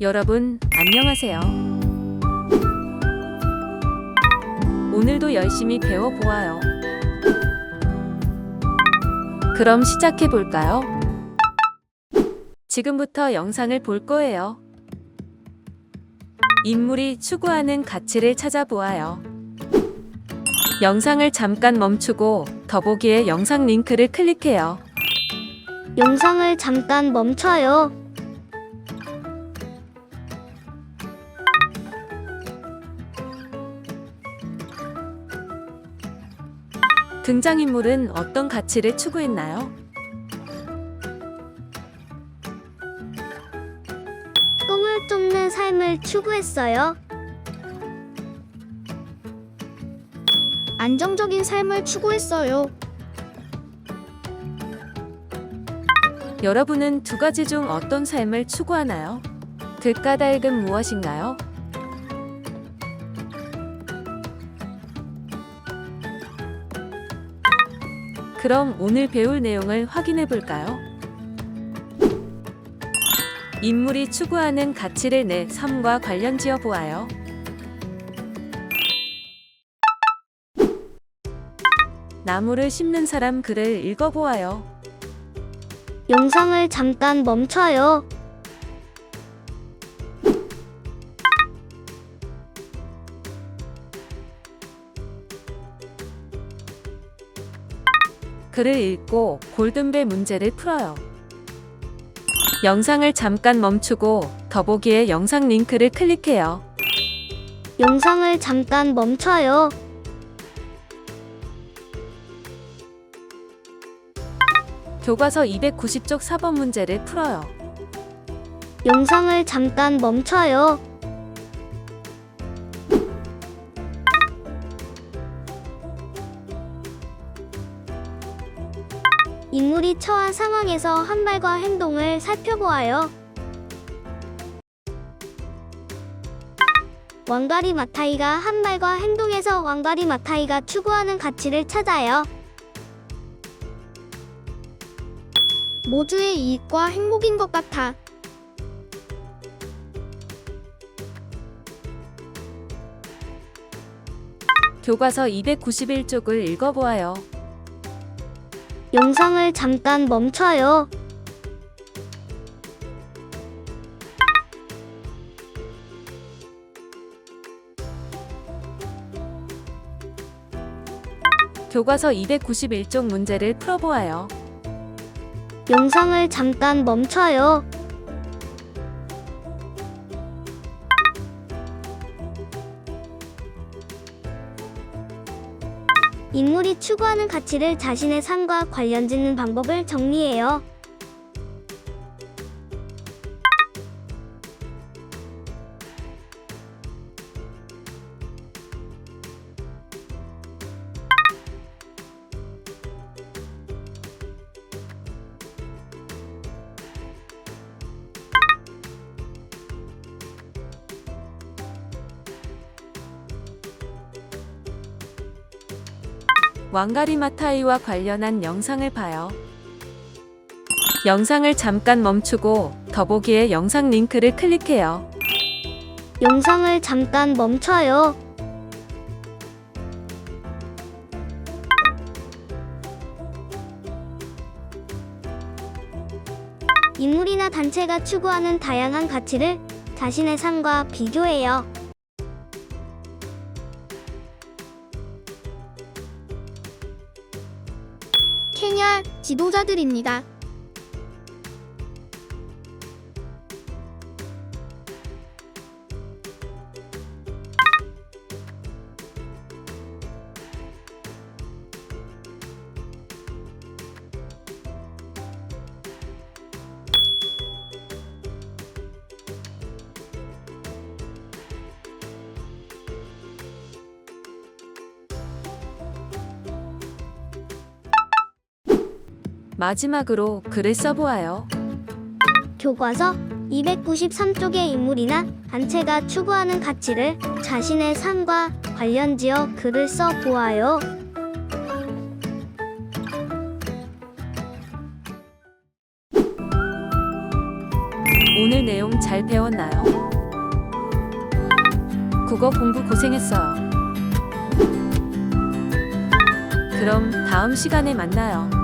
여러분, 안녕하세요. 오늘도 열심히 배워보아요. 그럼 시작해 볼까요? 지금부터 영상을 볼 거예요. 인물이 추구하는 가치를 찾아보아요. 영상을 잠깐 멈추고 더보기에 영상 링크를 클릭해요. 영상을 잠깐 멈춰요. 등장인물은 어떤 가치를 추구했나요? 꿈을 쫓는 삶을 추구했어요. 안정적인 삶을 추구했어요. 여러분은 두 가지 중 어떤 삶을 추구하나요? 들까닭은 무엇인가요? 그럼 오늘 배울 내용을 확인해 볼까요? 인물이 추구하는 가치를 내 삶과 관련 지어 보아요. 나무를 심는 사람 글을 읽어 보아요. 영상을 잠깐 멈춰요. 글을 읽고 골든벨 문제를 풀어요. 영상을 잠깐 멈추고 더보기에 영상 링크를 클릭해요. 영상을 잠깐 멈춰요. 교과서 290쪽 4번 문제를 풀어요. 영상을 잠깐 멈춰요. 인물이 처한 상황에서 한 말과 행동을 살펴보아요. 왕가리 마타이가 한 말과 행동에서 왕가리 마타이가 추구하는 가치를 찾아요. 모두의 이익과 행복인 것 같아. 교과서 291쪽을 읽어보아요. 영상을 잠깐 멈춰요. 교과서 291쪽 문제를 풀어보아요. 영상을 잠깐 멈춰요. 인물이 추구하는 가치를 자신의 삶과 관련 짓는 방법을 정리해요. 왕가리 마타이와 관련한 영상을 봐요. 영상을 잠깐 멈추고 더보기에 영상 링크를 클릭해요. 영상을 잠깐 멈춰요. 인물이나 단체가 추구하는 다양한 가치를 자신의 삶과 비교해요. 케냐 지도자들입니다. 마지막으로 글을 써보아요. 교과서 293쪽의 인물이나 단체가 추구하는 가치를 자신의 삶과 관련지어 글을 써 보아요. 오늘 오늘 내용 잘 배웠나요? 국어 공부 고생했어요. 그럼 다음 시간에 만나요.